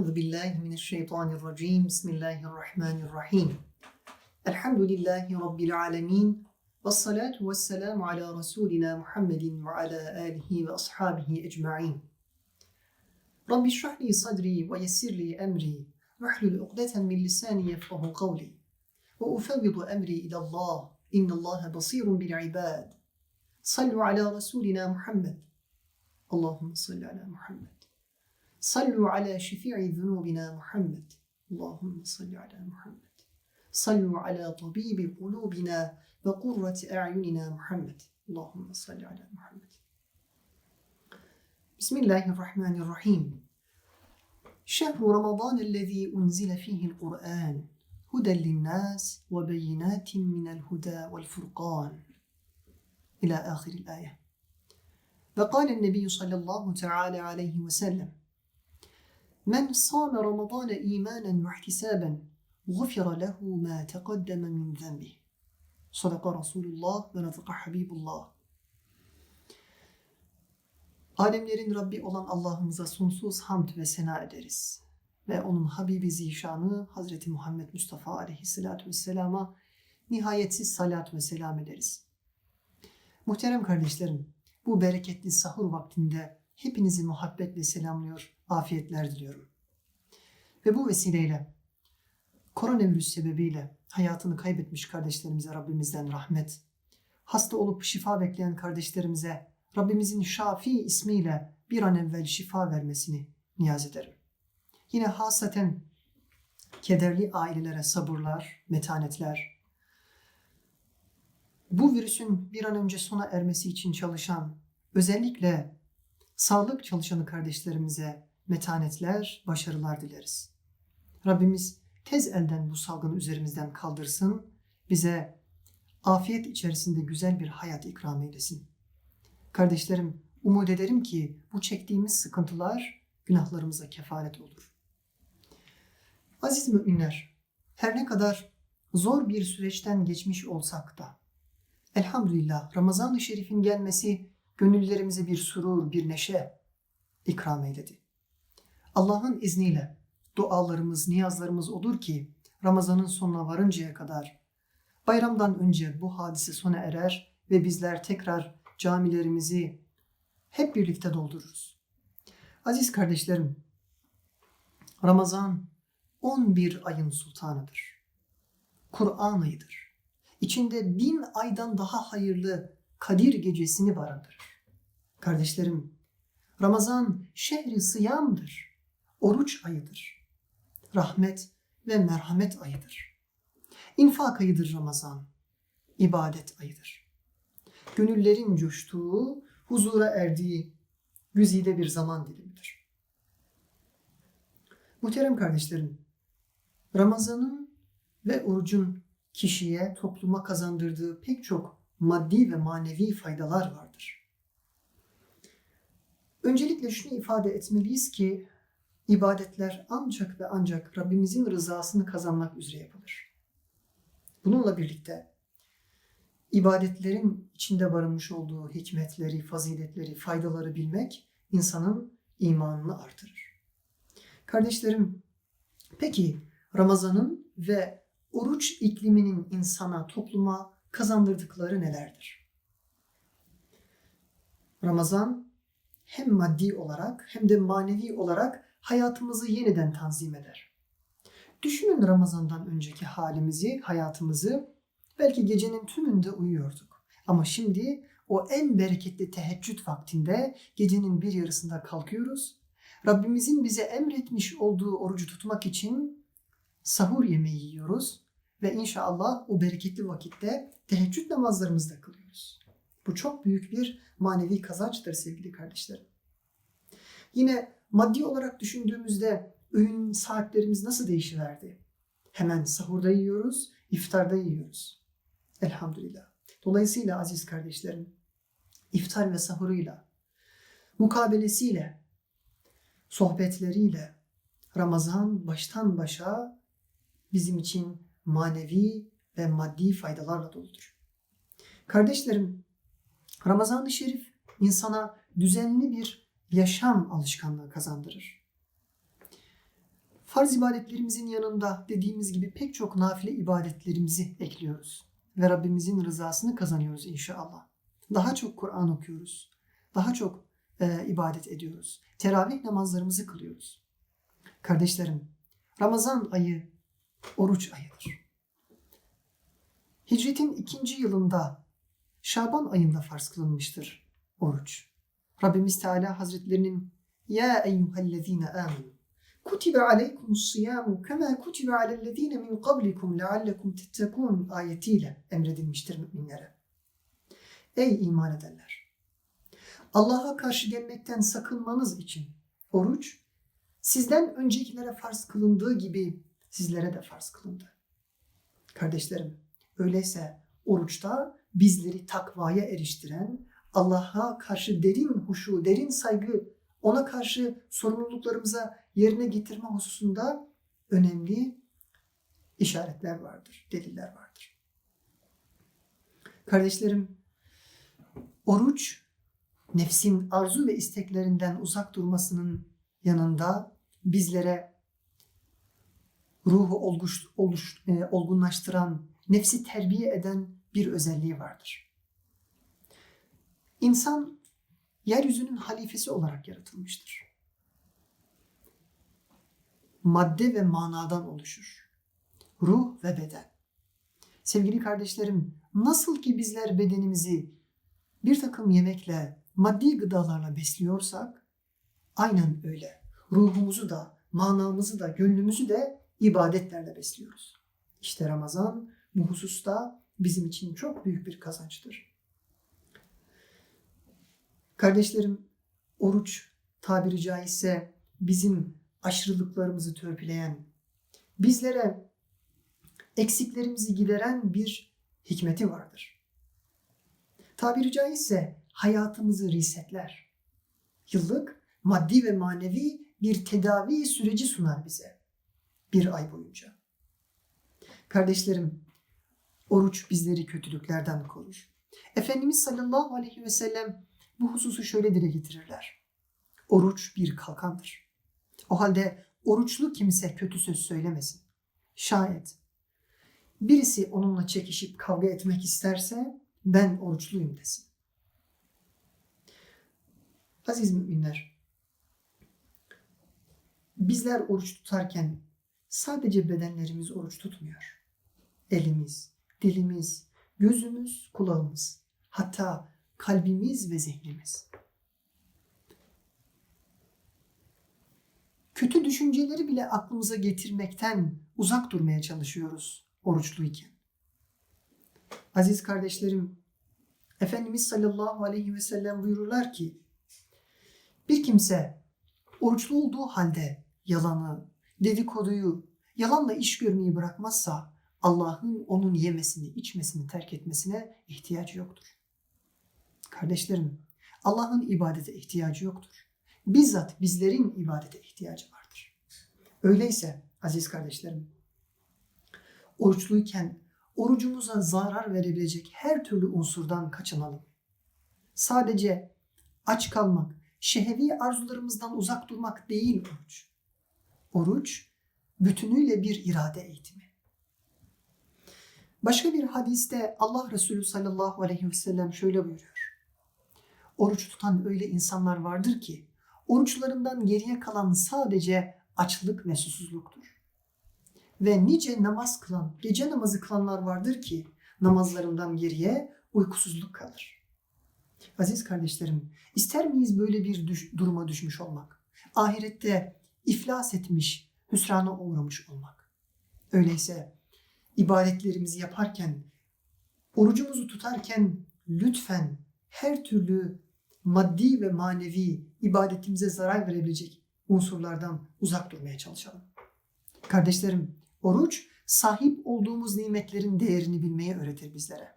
أعوذ بالله من الشيطان الرجيم. بسم الله الرحمن الرحيم. الحمد لله رب العالمين والصلاة والسلام على رسولنا محمد وعلى آله وأصحابه أجمعين. رب اشرح لي صدري ويسر لي أمري. واحلل عقدة من لساني يفقه قولي. وأفوض أمري إلى الله. إن الله بصير بالعباد. صلوا على رسولنا محمد. اللهم صل على محمد. صلوا على شفيع ذنوبنا محمد. اللهم صل على محمد. صلوا على طبيب قلوبنا وقرة أعيننا محمد. اللهم صل على محمد. بسم الله الرحمن الرحيم. شهر رمضان الذي أنزل فيه القرآن هدى للناس وبينات من الهدى والفرقان. إلى آخر الآية. فقال النبي صلى الله تعالى عليه وسلم Men sâme Ramazâne îmânen ve ihtisâben gufira lehu mâ teqaddeme min zenbih. Sadaka Resulullah ve nazaka Habibullah. Alemlerin Rabbi olan Allah'ımıza sonsuz hamd ve sena ederiz. Ve onun Habibi Zişanı Hazreti Muhammed Mustafa Aleyhisselatü Vesselam'a nihayetsiz salat ve selam ederiz. Muhterem kardeşlerim, bu bereketli sahur vaktinde hepinizi muhabbetle selamlıyor, afiyetler diliyorum. Ve bu vesileyle koronavirüs sebebiyle hayatını kaybetmiş kardeşlerimize Rabbimizden rahmet, hasta olup şifa bekleyen kardeşlerimize Rabbimizin Şafi ismiyle bir an evvel şifa vermesini niyaz ederim. Yine hasaten kederli ailelere sabırlar, metanetler, bu virüsün bir an önce sona ermesi için çalışan, özellikle sağlık çalışanı kardeşlerimize metanetler, başarılar dileriz. Rabbimiz tez elden bu salgını üzerimizden kaldırsın, bize afiyet içerisinde güzel bir hayat ikram eylesin. Kardeşlerim, umut ederim ki bu çektiğimiz sıkıntılar günahlarımıza kefaret olur. Aziz müminler, her ne kadar zor bir süreçten geçmiş olsak da, elhamdülillah Ramazan-ı Şerif'in gelmesi gönüllerimize bir surur, bir neşe ikram eyledi. Allah'ın izniyle dualarımız, niyazlarımız olur ki Ramazan'ın sonuna varıncaya kadar bayramdan önce bu hadise sona erer ve bizler tekrar camilerimizi hep birlikte doldururuz. Aziz kardeşlerim, Ramazan 11 ayın sultanıdır. Kur'an ayıdır. İçinde bin aydan daha hayırlı Kadir gecesini barındırır. Kardeşlerim, Ramazan şehri sıyamdır. Oruç ayıdır. Rahmet ve merhamet ayıdır. İnfak ayıdır Ramazan. ibadet ayıdır. Gönüllerin coştuğu, huzura erdiği güzide bir zaman dilimidir. Muhterem kardeşlerim, Ramazan'ın ve orucun kişiye, topluma kazandırdığı pek çok maddi ve manevi faydalar vardır. Öncelikle şunu ifade etmeliyiz ki ibadetler ancak ve ancak Rabbimizin rızasını kazanmak üzere yapılır. Bununla birlikte ibadetlerin içinde barınmış olduğu hikmetleri, faziletleri, faydaları bilmek insanın imanını artırır. Kardeşlerim, peki Ramazan'ın ve oruç ikliminin insana, topluma kazandırdıkları nelerdir? Ramazan hem maddi olarak hem de manevi olarak hayatımızı yeniden tanzim eder. Düşünün Ramazan'dan önceki halimizi, hayatımızı. Belki gecenin tümünde uyuyorduk. Ama şimdi o en bereketli teheccüd vaktinde gecenin bir yarısında kalkıyoruz. Rabbimizin bize emretmiş olduğu orucu tutmak için sahur yemeği yiyoruz ve inşallah o bereketli vakitte teheccüd namazlarımızı da kılıyoruz. Bu çok büyük bir manevi kazançtır sevgili kardeşlerim. Yine maddi olarak düşündüğümüzde öğün saatlerimiz nasıl değişiverdi? Hemen sahurda yiyoruz, iftarda yiyoruz. Elhamdülillah. Dolayısıyla aziz kardeşlerim, iftar ve sahuruyla, mukabelesiyle, sohbetleriyle Ramazan baştan başa bizim için manevi ve maddi faydalarla doludur. Kardeşlerim, Ramazan-ı Şerif insana düzenli bir yaşam alışkanlığı kazandırır. Farz ibadetlerimizin yanında dediğimiz gibi pek çok nafile ibadetlerimizi ekliyoruz. Ve Rabbimizin rızasını kazanıyoruz inşallah. Daha çok Kur'an okuyoruz. Daha çok e, ibadet ediyoruz. Teravih namazlarımızı kılıyoruz. Kardeşlerim, Ramazan ayı oruç ayıdır. Hicretin ikinci yılında Şaban ayında farz kılınmıştır oruç. Rabbimiz Teala Hazretlerinin Ya eyyühellezine aminu kutibe aleykumus siyamu kema kutibe alellezine min qablikum leallekum tettekun ayetiyle emredilmiştir müminlere. Ey iman edenler! Allah'a karşı gelmekten sakınmanız için oruç sizden öncekilere farz kılındığı gibi sizlere de farz kılındı. Kardeşlerim, öyleyse oruçta bizleri takvaya eriştiren, Allah'a karşı derin huşu, derin saygı, ona karşı sorumluluklarımıza yerine getirme hususunda önemli işaretler vardır, deliller vardır. Kardeşlerim, oruç nefsin arzu ve isteklerinden uzak durmasının yanında bizlere ruhu e, olgunlaştıran, nefsi terbiye eden bir özelliği vardır. İnsan yeryüzünün halifesi olarak yaratılmıştır. Madde ve manadan oluşur. Ruh ve beden. Sevgili kardeşlerim, nasıl ki bizler bedenimizi bir takım yemekle, maddi gıdalarla besliyorsak, aynen öyle. Ruhumuzu da, manamızı da, gönlümüzü de ibadetlerle besliyoruz. İşte Ramazan bu hususta bizim için çok büyük bir kazançtır. Kardeşlerim, oruç tabiri caizse bizim aşırılıklarımızı törpüleyen, bizlere eksiklerimizi gideren bir hikmeti vardır. Tabiri caizse hayatımızı resetler. Yıllık maddi ve manevi bir tedavi süreci sunar bize bir ay boyunca. Kardeşlerim, oruç bizleri kötülüklerden korur. Efendimiz sallallahu aleyhi ve sellem bu hususu şöyle dile getirirler. Oruç bir kalkandır. O halde oruçlu kimse kötü söz söylemesin. Şayet birisi onunla çekişip kavga etmek isterse ben oruçluyum desin. Aziz müminler, bizler oruç tutarken sadece bedenlerimiz oruç tutmuyor. Elimiz, dilimiz, gözümüz, kulağımız, hatta kalbimiz ve zihnimiz. Kötü düşünceleri bile aklımıza getirmekten uzak durmaya çalışıyoruz oruçluyken. Aziz kardeşlerim, Efendimiz sallallahu aleyhi ve sellem buyururlar ki, bir kimse oruçlu olduğu halde yalanı, dedikoduyu, yalanla iş görmeyi bırakmazsa Allah'ın onun yemesini, içmesini terk etmesine ihtiyacı yoktur. Kardeşlerim, Allah'ın ibadete ihtiyacı yoktur. Bizzat bizlerin ibadete ihtiyacı vardır. Öyleyse aziz kardeşlerim, oruçluyken orucumuza zarar verebilecek her türlü unsurdan kaçınalım. Sadece aç kalmak, şehevi arzularımızdan uzak durmak değil oruç. Oruç bütünüyle bir irade eğitimi. Başka bir hadiste Allah Resulü sallallahu aleyhi ve sellem şöyle buyuruyor. Oruç tutan öyle insanlar vardır ki oruçlarından geriye kalan sadece açlık ve susuzluktur. Ve nice namaz kılan, gece namazı kılanlar vardır ki namazlarından geriye uykusuzluk kalır. Aziz kardeşlerim, ister miyiz böyle bir düş- duruma düşmüş olmak? Ahirette iflas etmiş, hüsrana uğramış olmak. Öyleyse ibadetlerimizi yaparken, orucumuzu tutarken lütfen her türlü maddi ve manevi ibadetimize zarar verebilecek unsurlardan uzak durmaya çalışalım. Kardeşlerim, oruç sahip olduğumuz nimetlerin değerini bilmeyi öğretir bizlere.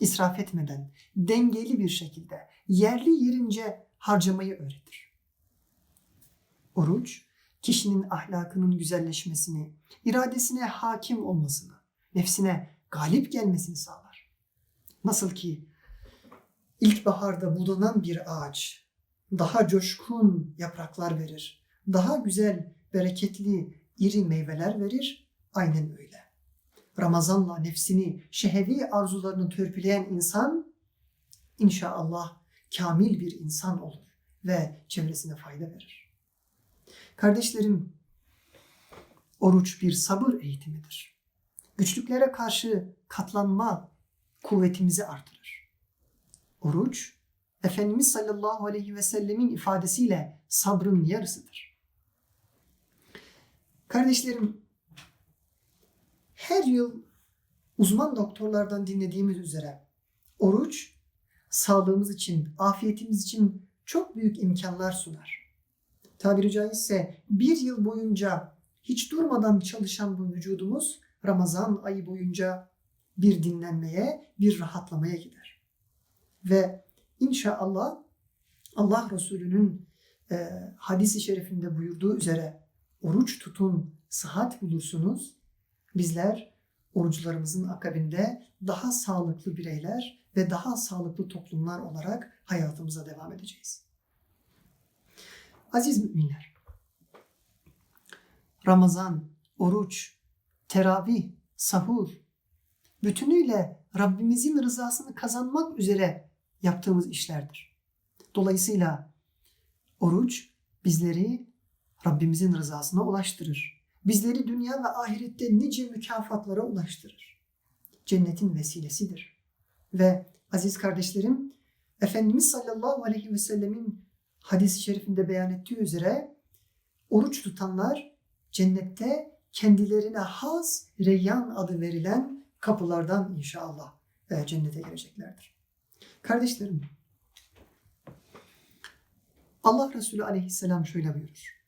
İsraf etmeden, dengeli bir şekilde, yerli yerince harcamayı öğretir. Oruç, kişinin ahlakının güzelleşmesini, iradesine hakim olmasını, nefsine galip gelmesini sağlar. Nasıl ki ilkbaharda budanan bir ağaç daha coşkun yapraklar verir, daha güzel, bereketli, iri meyveler verir. Aynen öyle. Ramazanla nefsini, şehevi arzularını törpüleyen insan inşallah kamil bir insan olur ve çevresine fayda verir. Kardeşlerim, oruç bir sabır eğitimidir. Güçlüklere karşı katlanma kuvvetimizi artırır. Oruç, Efendimiz sallallahu aleyhi ve sellemin ifadesiyle sabrın yarısıdır. Kardeşlerim, her yıl uzman doktorlardan dinlediğimiz üzere oruç sağlığımız için, afiyetimiz için çok büyük imkanlar sunar. Tabiri caizse bir yıl boyunca hiç durmadan çalışan bu vücudumuz Ramazan ayı boyunca bir dinlenmeye, bir rahatlamaya gider. Ve inşallah Allah Resulü'nün e, hadisi şerifinde buyurduğu üzere oruç tutun, sıhhat bulursunuz. Bizler oruçlarımızın akabinde daha sağlıklı bireyler ve daha sağlıklı toplumlar olarak hayatımıza devam edeceğiz. Aziz müminler, Ramazan, oruç, teravih, sahur, bütünüyle Rabbimizin rızasını kazanmak üzere yaptığımız işlerdir. Dolayısıyla oruç bizleri Rabbimizin rızasına ulaştırır. Bizleri dünya ve ahirette nice mükafatlara ulaştırır. Cennetin vesilesidir. Ve aziz kardeşlerim, Efendimiz sallallahu aleyhi ve sellemin hadis-i şerifinde beyan ettiği üzere oruç tutanlar cennette kendilerine has Reyyan adı verilen kapılardan inşallah e, cennete gireceklerdir. Kardeşlerim, Allah Resulü aleyhisselam şöyle buyurur.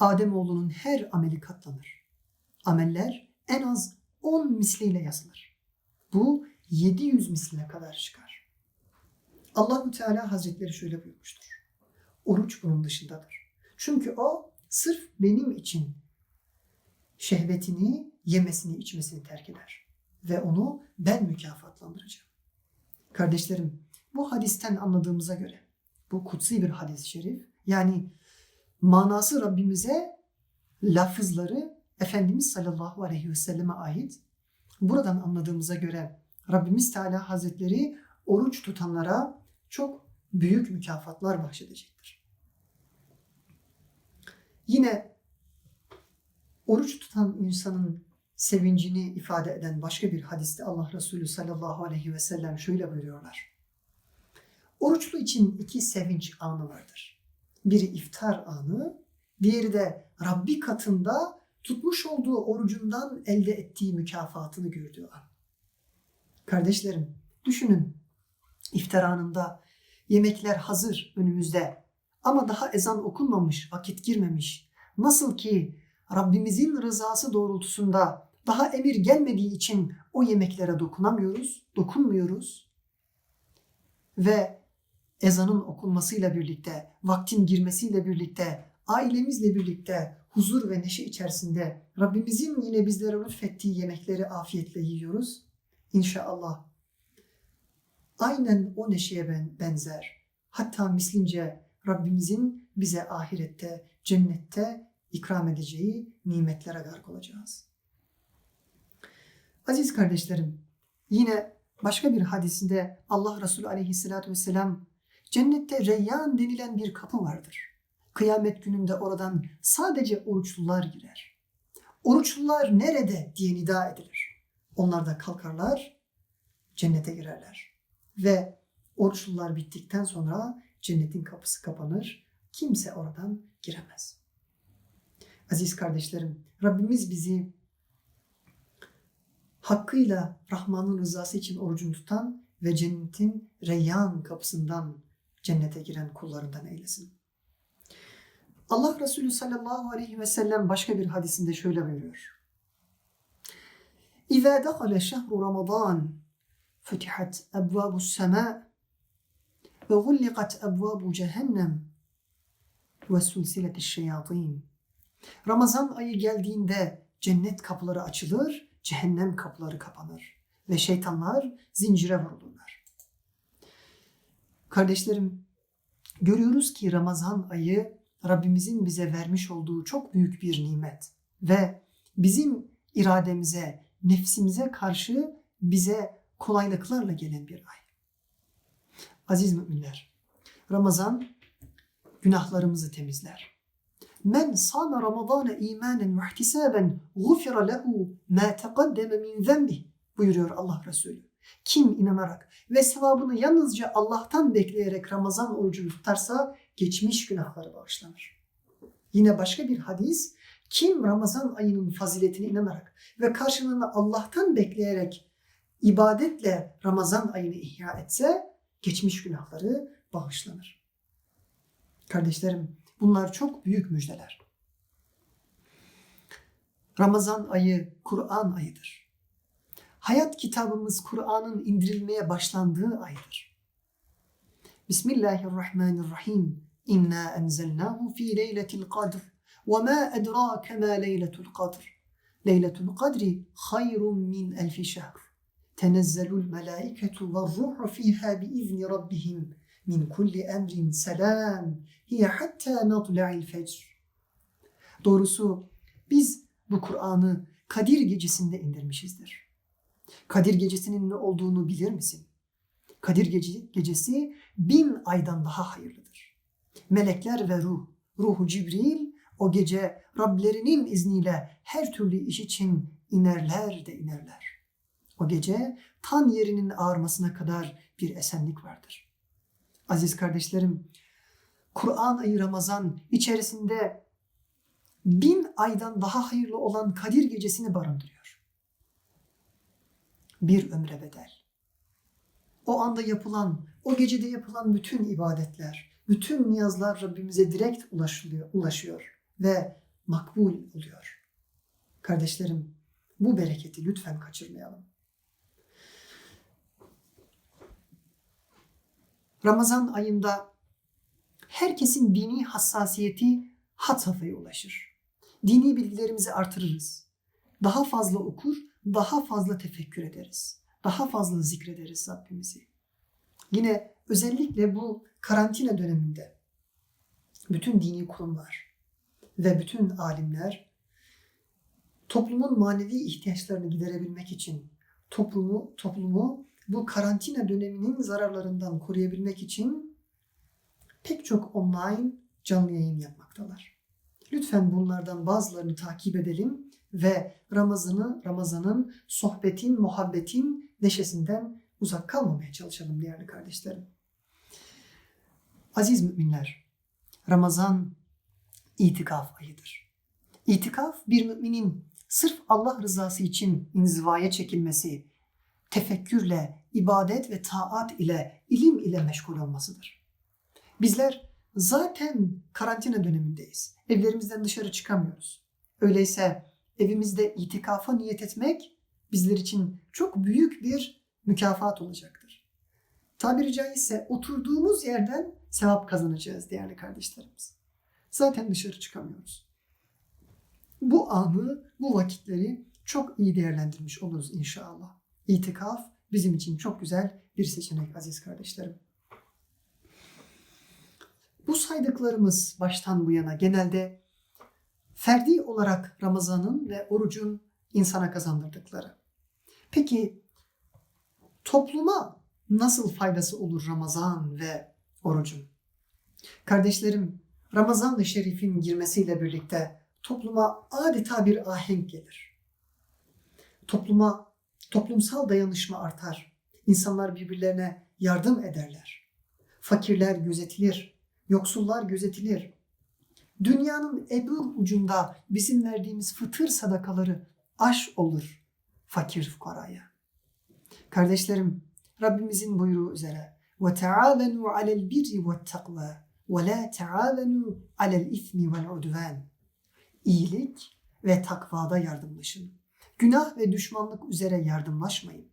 Ademoğlunun her ameli katlanır. Ameller en az 10 misliyle yazılır. Bu 700 misline kadar çıkar. Allahu Teala Hazretleri şöyle buyurmuştur. Oruç bunun dışındadır. Çünkü o sırf benim için şehvetini, yemesini, içmesini terk eder. Ve onu ben mükafatlandıracağım. Kardeşlerim, bu hadisten anladığımıza göre, bu kutsi bir hadis-i şerif, yani manası Rabbimize, lafızları Efendimiz sallallahu aleyhi ve selleme ait. Buradan anladığımıza göre Rabbimiz Teala Hazretleri oruç tutanlara çok büyük mükafatlar bahşedecektir. Yine oruç tutan insanın sevincini ifade eden başka bir hadiste Allah Resulü sallallahu aleyhi ve sellem şöyle buyuruyorlar. Oruçlu için iki sevinç anı vardır. Biri iftar anı, diğeri de Rabbi katında tutmuş olduğu orucundan elde ettiği mükafatını gördüğü an. Kardeşlerim, düşünün iftar anında yemekler hazır önümüzde ama daha ezan okunmamış, vakit girmemiş. Nasıl ki Rabbimizin rızası doğrultusunda daha emir gelmediği için o yemeklere dokunamıyoruz, dokunmuyoruz. Ve ezanın okunmasıyla birlikte, vaktin girmesiyle birlikte, ailemizle birlikte huzur ve neşe içerisinde Rabbimizin yine bizlere lütfettiği yemekleri afiyetle yiyoruz. İnşallah aynen o neşeye benzer. Hatta mislince Rabbimizin bize ahirette, cennette ikram edeceği nimetlere gark olacağız. Aziz kardeşlerim, yine başka bir hadisinde Allah Resulü aleyhissalatü vesselam cennette reyyan denilen bir kapı vardır. Kıyamet gününde oradan sadece oruçlular girer. Oruçlular nerede diye nida edilir. Onlar da kalkarlar, cennete girerler. Ve oruçlular bittikten sonra cennetin kapısı kapanır. Kimse oradan giremez. Aziz kardeşlerim, Rabbimiz bizi hakkıyla Rahman'ın rızası için orucunu tutan ve cennetin reyyan kapısından cennete giren kullarından eylesin. Allah Resulü sallallahu aleyhi ve sellem başka bir hadisinde şöyle buyuruyor. İzâ dekale şehru Ramazan futihat ebvâbu semâ ve gullikat ebvâbu cehennem ve sulsileti şeyatîn. Ramazan ayı geldiğinde cennet kapıları açılır, cehennem kapıları kapanır ve şeytanlar zincire vurulurlar. Kardeşlerim, görüyoruz ki Ramazan ayı Rabbimizin bize vermiş olduğu çok büyük bir nimet. ve bizim irademize, nefsimize karşı bize kolaylıklarla gelen bir ay. Aziz müminler, Ramazan günahlarımızı temizler. Men sâme Ramazâne imanen ve ihtisâben gufira lehu mâ teqaddeme min zenbih buyuruyor Allah Resulü. Kim inanarak ve sevabını yalnızca Allah'tan bekleyerek Ramazan orucunu tutarsa geçmiş günahları bağışlanır. Yine başka bir hadis, kim Ramazan ayının faziletine inanarak ve karşılığını Allah'tan bekleyerek ibadetle Ramazan ayını ihya etse geçmiş günahları bağışlanır. Kardeşlerim bunlar çok büyük müjdeler. Ramazan ayı Kur'an ayıdır. Hayat kitabımız Kur'an'ın indirilmeye başlandığı aydır. Bismillahirrahmanirrahim. İnna enzelnahu fi leyletil kadr. Ve ma edrake ma leyletul kadr. Leyletul kadri hayrun min elfi şehr. Tenezzelul melaiketu ve ruhu fiha biizni rabbihim min kulli emrin selam. Hiye hatta matla'il fecr. Doğrusu biz bu Kur'an'ı Kadir gecesinde indirmişizdir. Kadir gecesinin ne olduğunu bilir misin? Kadir gece, gecesi bin aydan daha hayırlıdır. Melekler ve ruh, ruhu Cibril o gece Rablerinin izniyle her türlü iş için inerler de inerler. O gece tan yerinin ağarmasına kadar bir esenlik vardır. Aziz kardeşlerim, Kur'an ayı Ramazan içerisinde bin aydan daha hayırlı olan Kadir gecesini barındırıyor. Bir ömre bedel. O anda yapılan, o gecede yapılan bütün ibadetler, bütün niyazlar Rabbimize direkt ulaşılıyor, ulaşıyor ve makbul oluyor. Kardeşlerim, bu bereketi lütfen kaçırmayalım. Ramazan ayında herkesin dini hassasiyeti had safhaya ulaşır. Dini bilgilerimizi artırırız. Daha fazla okur, daha fazla tefekkür ederiz. Daha fazla zikrederiz Rabbimizi. Yine özellikle bu karantina döneminde bütün dini kurumlar ve bütün alimler toplumun manevi ihtiyaçlarını giderebilmek için toplumu toplumu bu karantina döneminin zararlarından koruyabilmek için pek çok online canlı yayın yapmaktalar. Lütfen bunlardan bazılarını takip edelim ve Ramazan'ı, Ramazan'ın sohbetin, muhabbetin neşesinden uzak kalmamaya çalışalım değerli kardeşlerim. Aziz müminler, Ramazan itikaf ayıdır. İtikaf bir müminin sırf Allah rızası için inzivaya çekilmesi, tefekkürle, ibadet ve taat ile, ilim ile meşgul olmasıdır. Bizler zaten karantina dönemindeyiz. Evlerimizden dışarı çıkamıyoruz. Öyleyse evimizde itikafa niyet etmek bizler için çok büyük bir mükafat olacaktır. Tabiri caizse oturduğumuz yerden sevap kazanacağız değerli kardeşlerimiz. Zaten dışarı çıkamıyoruz. Bu anı, bu vakitleri çok iyi değerlendirmiş oluruz inşallah. İtikaf bizim için çok güzel bir seçenek aziz kardeşlerim. Bu saydıklarımız baştan bu yana genelde ferdi olarak Ramazan'ın ve orucun insana kazandırdıkları. Peki topluma nasıl faydası olur Ramazan ve orucun? Kardeşlerim, Ramazan-ı Şerif'in girmesiyle birlikte topluma adeta bir ahenk gelir. Topluma, toplumsal dayanışma artar. İnsanlar birbirlerine yardım ederler. Fakirler gözetilir, yoksullar gözetilir. Dünyanın ebur ucunda bizim verdiğimiz fıtır sadakaları aş olur fakir fukaraya. Kardeşlerim, Rabbimizin buyruğu üzere ve takva ve la taavenu alel ismi vel udvan. İyilik ve takvada yardımlaşın. Günah ve düşmanlık üzere yardımlaşmayın.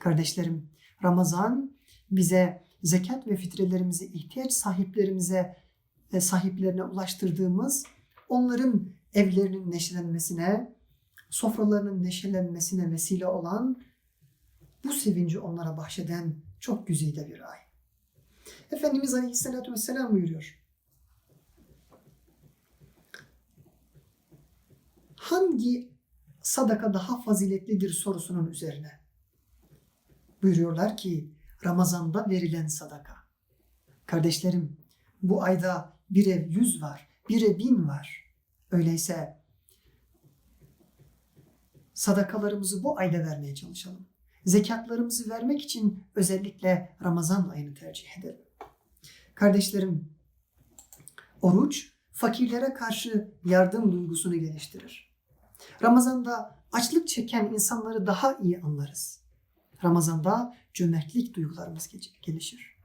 Kardeşlerim, Ramazan bize zekat ve fitrelerimizi ihtiyaç sahiplerimize ve sahiplerine ulaştırdığımız onların evlerinin neşelenmesine, sofralarının neşelenmesine vesile olan bu sevinci onlara bahşeden çok güzide bir ay. Efendimiz Aleyhisselatü Vesselam buyuruyor. hangi sadaka daha faziletlidir sorusunun üzerine. Buyuruyorlar ki Ramazan'da verilen sadaka. Kardeşlerim bu ayda bire yüz var, bire bin var. Öyleyse sadakalarımızı bu ayda vermeye çalışalım. Zekatlarımızı vermek için özellikle Ramazan ayını tercih edelim. Kardeşlerim, oruç fakirlere karşı yardım duygusunu geliştirir. Ramazan'da açlık çeken insanları daha iyi anlarız. Ramazan'da cömertlik duygularımız ge- gelişir.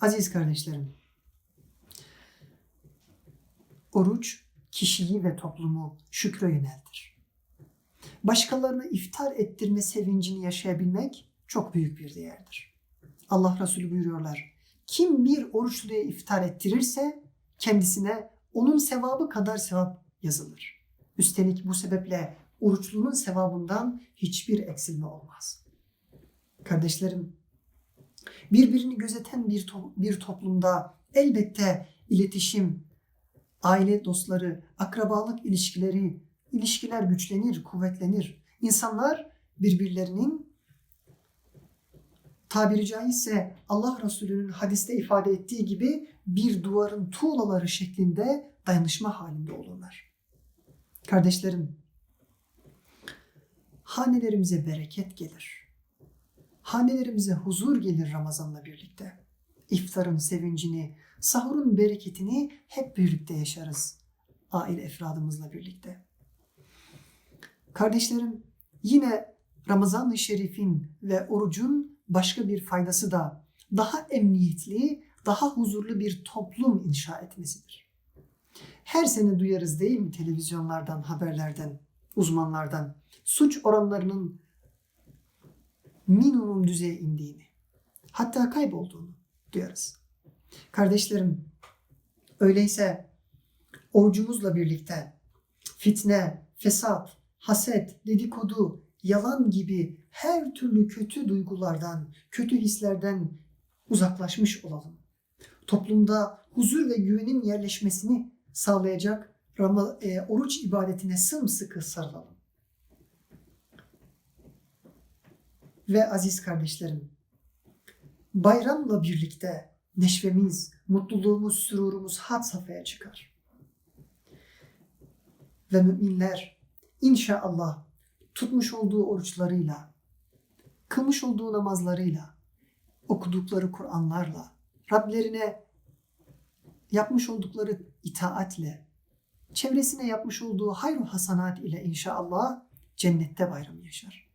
Aziz kardeşlerim, oruç kişiyi ve toplumu şükre yöneltir. Başkalarına iftar ettirme sevincini yaşayabilmek çok büyük bir değerdir. Allah Resulü buyuruyorlar. Kim bir oruçluya iftar ettirirse kendisine onun sevabı kadar sevap yazılır. Üstelik bu sebeple oruçlunun sevabından hiçbir eksilme olmaz. Kardeşlerim, birbirini gözeten bir, to- bir toplumda elbette iletişim, aile dostları, akrabalık ilişkileri, ilişkiler güçlenir, kuvvetlenir. İnsanlar birbirlerinin tabiri caizse Allah Resulü'nün hadiste ifade ettiği gibi bir duvarın tuğlaları şeklinde dayanışma halinde olurlar. Kardeşlerim, hanelerimize bereket gelir. Hanelerimize huzur gelir Ramazan'la birlikte. İftarın sevincini, sahurun bereketini hep birlikte yaşarız. Aile efradımızla birlikte. Kardeşlerim, yine Ramazan-ı Şerif'in ve orucun başka bir faydası da daha emniyetli, daha huzurlu bir toplum inşa etmesidir. Her sene duyarız değil mi televizyonlardan, haberlerden, uzmanlardan suç oranlarının minimum düzeye indiğini, hatta kaybolduğunu duyarız. Kardeşlerim, öyleyse orucumuzla birlikte fitne, fesat, haset, dedikodu, yalan gibi her türlü kötü duygulardan, kötü hislerden uzaklaşmış olalım. Toplumda huzur ve güvenin yerleşmesini sağlayacak e, oruç ibadetine sımsıkı sarılalım. Ve aziz kardeşlerim, bayramla birlikte neşvemiz, mutluluğumuz, sürurumuz had safhaya çıkar. Ve müminler inşallah tutmuş olduğu oruçlarıyla, kılmış olduğu namazlarıyla, okudukları Kur'anlarla, Rablerine yapmış oldukları itaatle, çevresine yapmış olduğu hayru hasanat ile inşallah cennette bayram yaşar.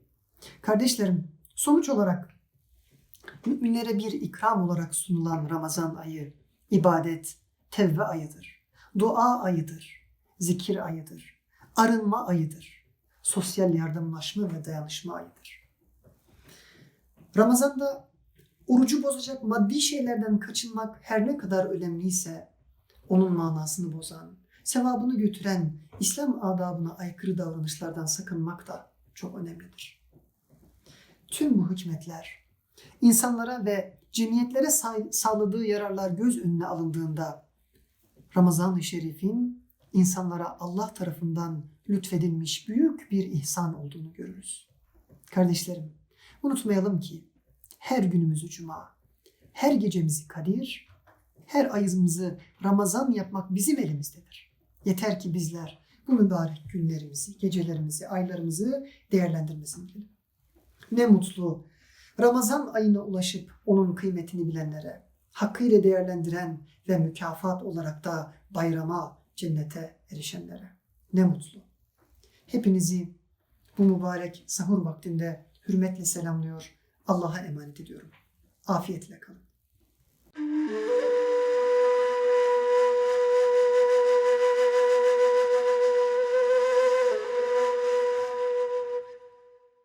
Kardeşlerim, sonuç olarak müminlere bir ikram olarak sunulan Ramazan ayı ibadet, tevbe ayıdır. Dua ayıdır, zikir ayıdır, arınma ayıdır, sosyal yardımlaşma ve dayanışma ayıdır. Ramazanda orucu bozacak maddi şeylerden kaçınmak her ne kadar önemliyse onun manasını bozan, sevabını götüren İslam adabına aykırı davranışlardan sakınmak da çok önemlidir. Tüm bu hikmetler insanlara ve cemiyetlere sa- sağladığı yararlar göz önüne alındığında Ramazan-ı Şerif'in insanlara Allah tarafından lütfedilmiş büyük bir ihsan olduğunu görürüz. Kardeşlerim, unutmayalım ki her günümüzü cuma, her gecemizi kadir, her ayımızı Ramazan yapmak bizim elimizdedir. Yeter ki bizler bu mübarek günlerimizi, gecelerimizi, aylarımızı değerlendirmesini bilelim. Ne mutlu Ramazan ayına ulaşıp onun kıymetini bilenlere, hakkıyla değerlendiren ve mükafat olarak da bayrama, cennete erişenlere. Ne mutlu. Hepinizi bu mübarek sahur vaktinde hürmetle selamlıyor, Allah'a emanet ediyorum. Afiyetle kalın.